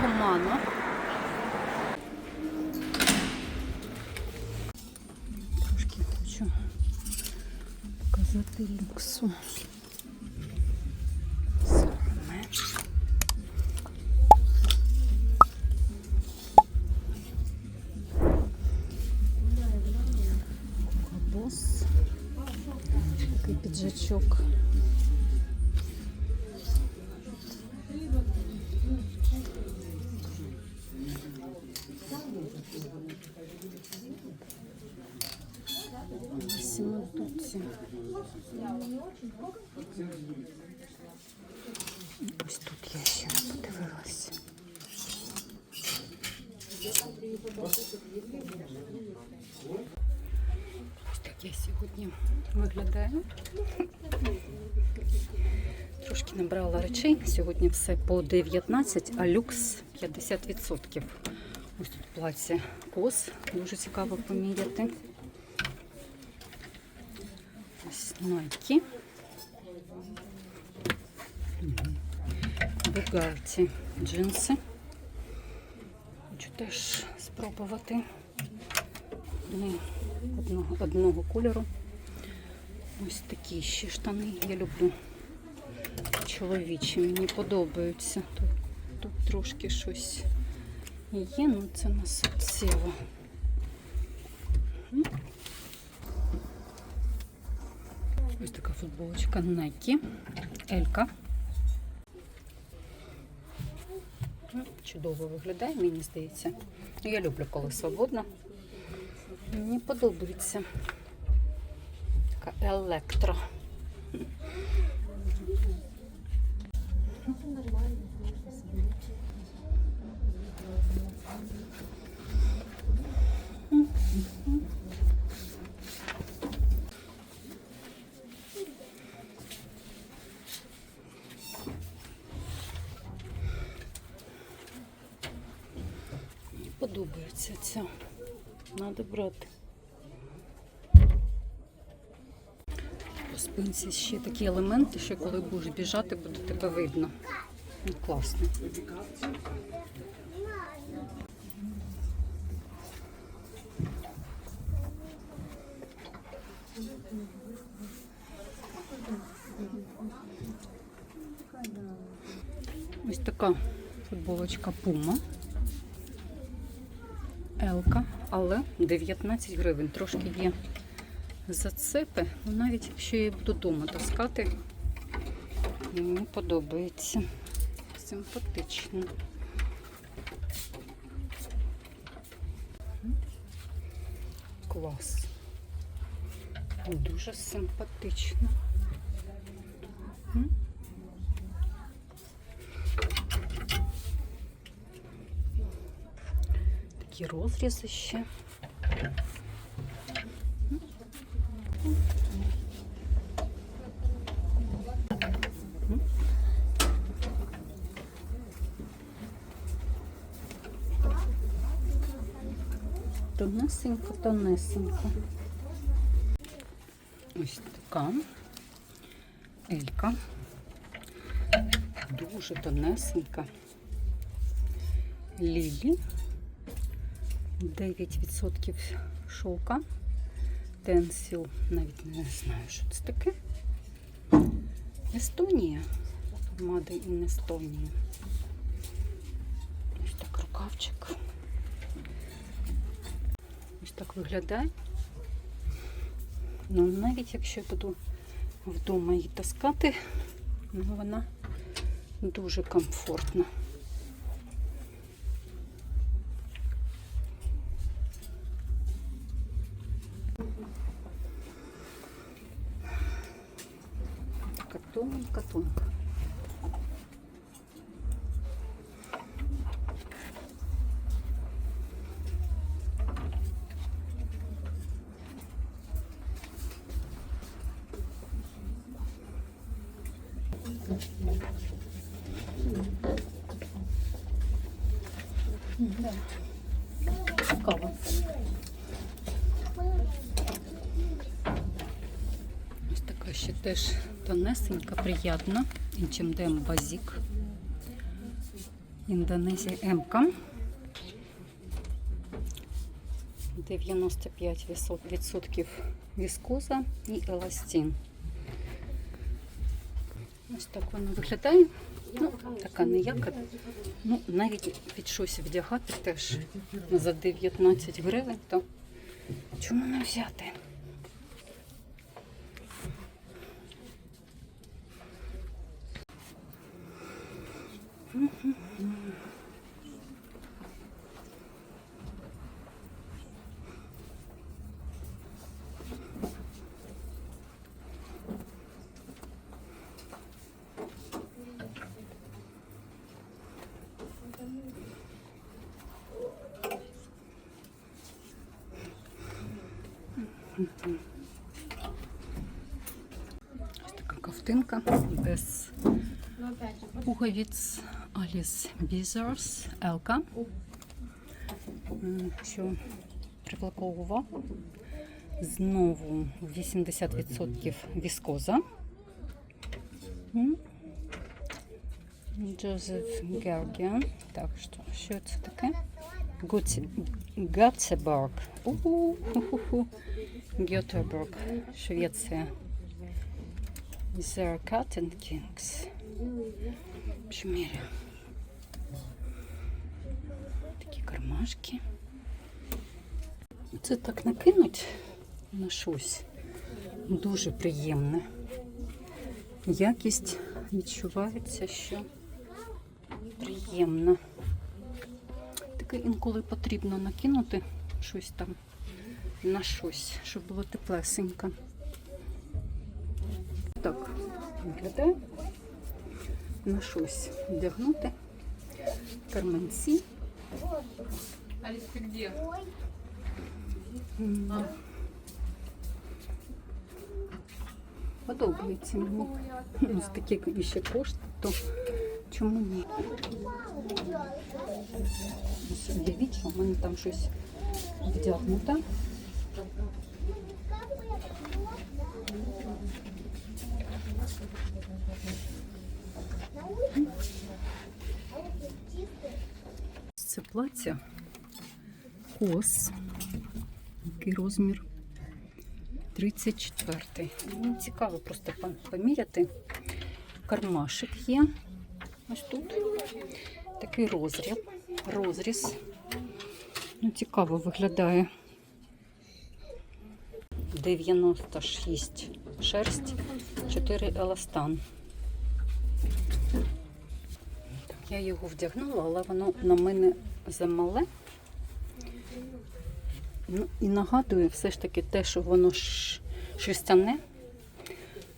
Гумано. Трошки хочу показати люксу. Сьогодні виглядаю. Трошки набрала речей. Сьогодні все по 19, а люкс 50%. Ось тут плаття кос. Дуже цікаво поміряти. Ось Nike. Бугарті джинси. Хочу теж спробувати. Одного, одного кольору. Ось такі ще штани. Я люблю чоловічі. Мені подобаються. Тут, тут трошки щось є, ну це не суттєво. Ось така футболочка Nike. Елька. Чудово виглядає, мені здається. Я люблю, коли свободно. Мені подобається. Така електро. Подобається ця. Надо брати. По спинці ще такі елементи, що коли будеш біжати, буде тебе видно. Ну, класно. Ось така футболочка Puma. Елка, але 19 гривень. Трошки є зацепи. Ну, навіть якщо я буду вдома таскати, мені подобається. Симпатично. Клас. Дуже симпатично. Такі розрізи ще. Тонесенько, тонесенько. Ось така елька. Дуже тонесенька. Лілі. 9% шовка. Тенсіл. Навіть не знаю, що це таке. Естонія. Made in Естонія. Ось так рукавчик. Ось так виглядає. Ну, навіть якщо я буду вдома її таскати, ну, вона дуже комфортна. Така тоненька, тоненька. Да. Цікаво. Ось така ще теж тонесенька, приємна. H&M базік. Індонезія М-ка. 95% віскоза і еластин. Ось так воно виглядає. Ну, така ніяка. Ну, навіть під щось вдягати теж за 19 гривень, то чому не взяти? Ось така ковтинка без пуговиць Alice Wizards Елка. Що привлекло увагу. Знову 80% віскоза. Джозеф Гергіан. Так, що, що це таке? Гацеборг. У-ху-ху-ху. Швеція. Cotton Kings. Шміря. Такі кармашки. Це так накинуть на щось. Дуже приємне. Якість відчувається, що приємна. Таке інколи потрібно накинути щось там на щось, щоб було теплесенько. Так, виглядає. На щось вдягнути. Карменці. Алис, ты где? М. Подобається мені. Ну, з такі ще кошти, то чому ні? Ось Уявіть, що в мене там щось вдягнуте. Плаття кос. Який розмір? 34. Мені цікаво просто поміряти. Кармашик є. Ось тут. Такий розріз. Розріз. Ну, цікаво виглядає. 96 шерсть, 4 еластан. Я його вдягнула, але воно на мене замале. Ну, і нагадує все ж таки те, що воно шерстяне,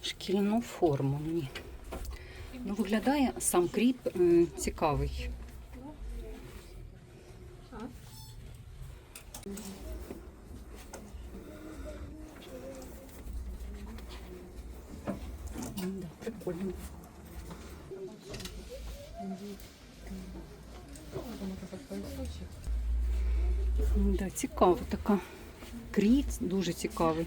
шкільну форму мені. Ну, виглядає сам кріп е, цікавий. Да, прикольно. Да, цікаво така. Кріт дуже цікавий.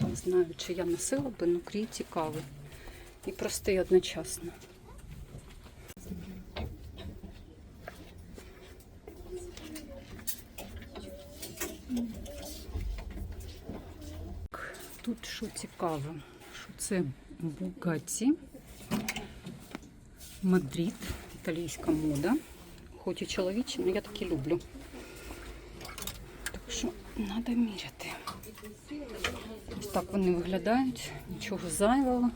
Не знаю, чи я носила би, але кріт цікавий. І простий одночасно. Тут що цікаво, що це Бугаті, Мадрид, італійська мода. Хоч і чоловічі, але я такі люблю. Так що треба міряти. Ось так вони виглядають, нічого зайвого.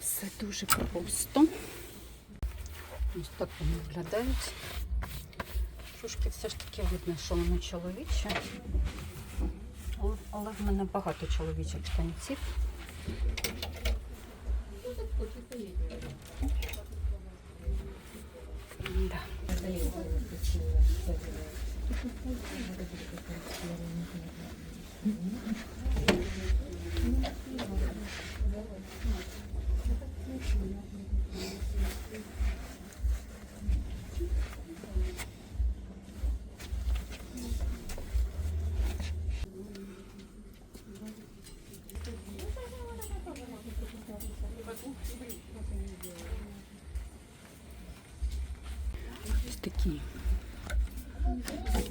Все дуже просто. Ось так вони виглядають. Трошки все ж таки видно, що воно чоловіче. Але- в мене багато чоловічих штанців. 감사합니다. такі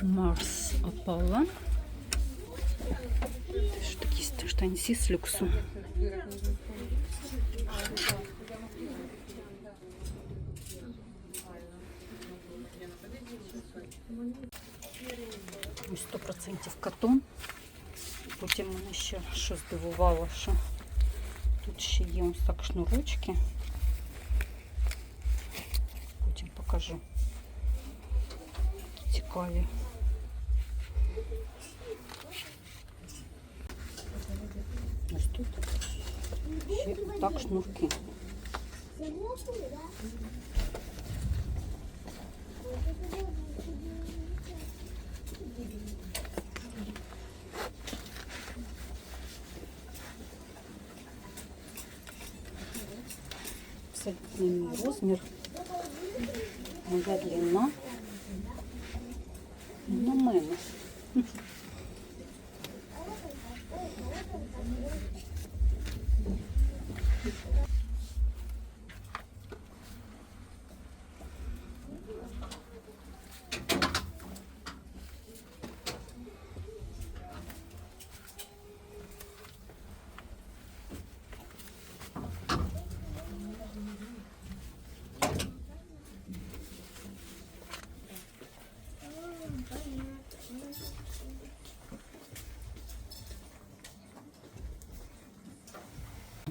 Марс Апала. Теж такі штанці з люксу. Ось 100% катон. Потім мене ще що здивувало, що тут ще є ось так шнурочки. Потім покажу. Цікаві. Ось тут ще так шнурки. Абсолютно мій розмір. Моя длина.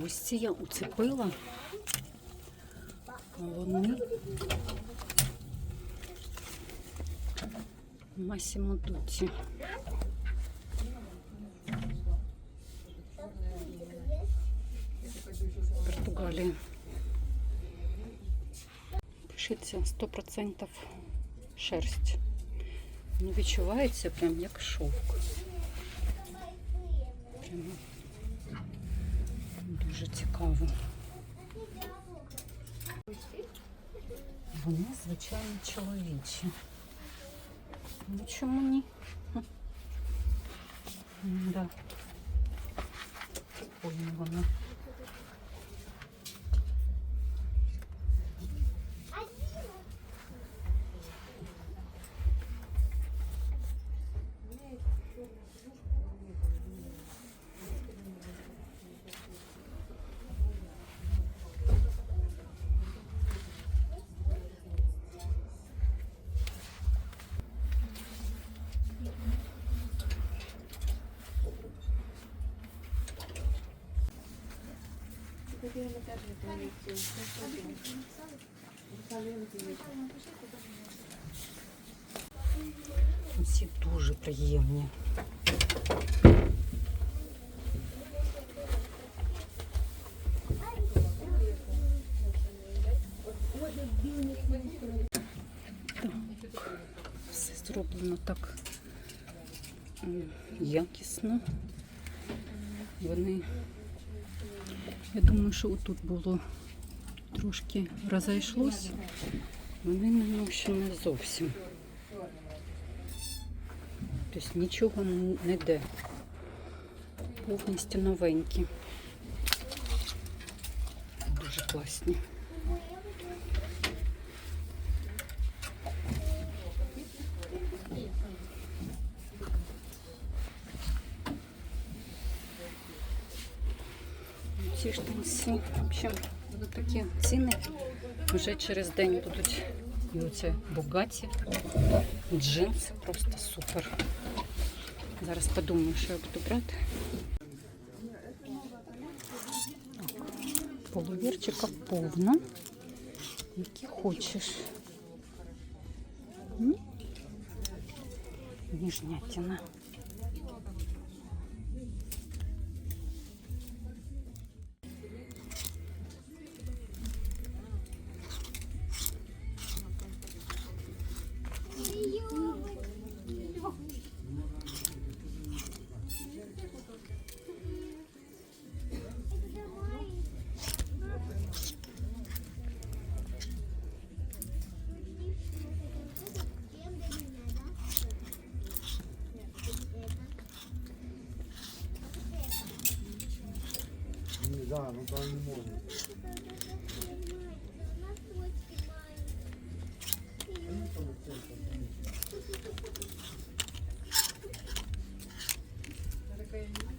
Ось ці я уцепила. Вони Масімо Дуці. Португалія. Пишеться 100% шерсть. Ну, відчувається прям як шовк. Прямо дуже цікаво. Вони, звичайно, чоловічі. Ну чому ні? Хм. Да. Прикольно Вони. Всі дуже приємні. Так, все зроблено так якісно. Вони, я думаю, що отут було трошки розійшлось. Вони ну, не зовсім. Тобто нічого не йде. Повністю новенькі. Дуже класні. Ці штанці, в общем, такі ціни. Вже через день будуть і оце Бугаті, джинси, просто супер. Зараз подумаю, що я буду брати. Так, Половірчика повно. Які хочеш. М? не, да, ну там не можна. Такая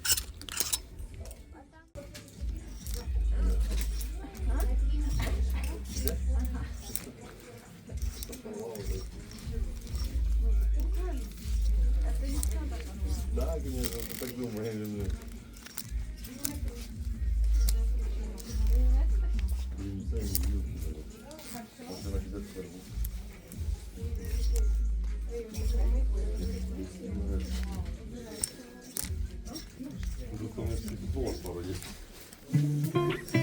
то не всі дозволи є.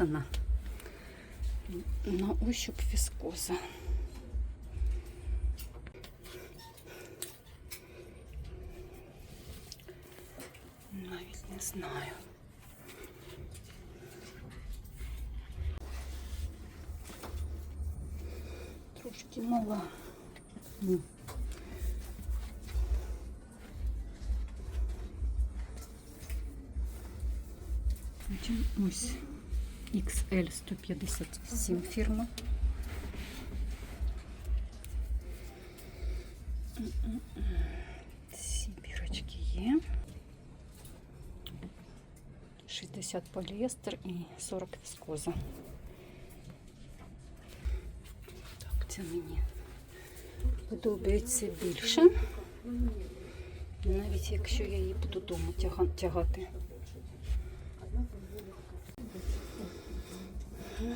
Зрізана. На ощуп віскоза. Навіть не знаю. Трошки мала. М. Потім Ось XL 157 фірма. Ці бірочки є. 60 поліестер і 40 віскоза. Так, це мені подобається більше. Навіть якщо я її буду додому тягати. Це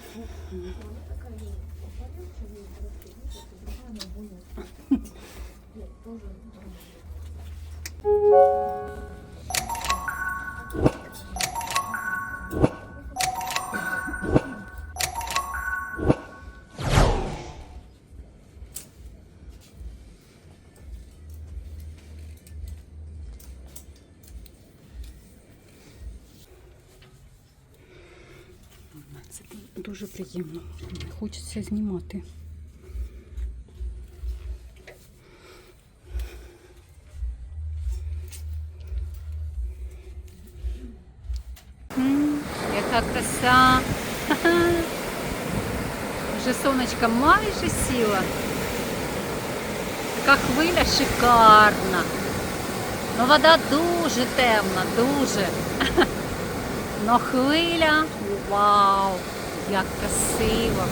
дуже приємно. Хочеться знімати. М, Яка краса. Ха-ха. Вже сонечко майже сіла. Така хвиля шикарна. Ну, вода дуже темна, дуже. Но хвиля, вау, як красиво.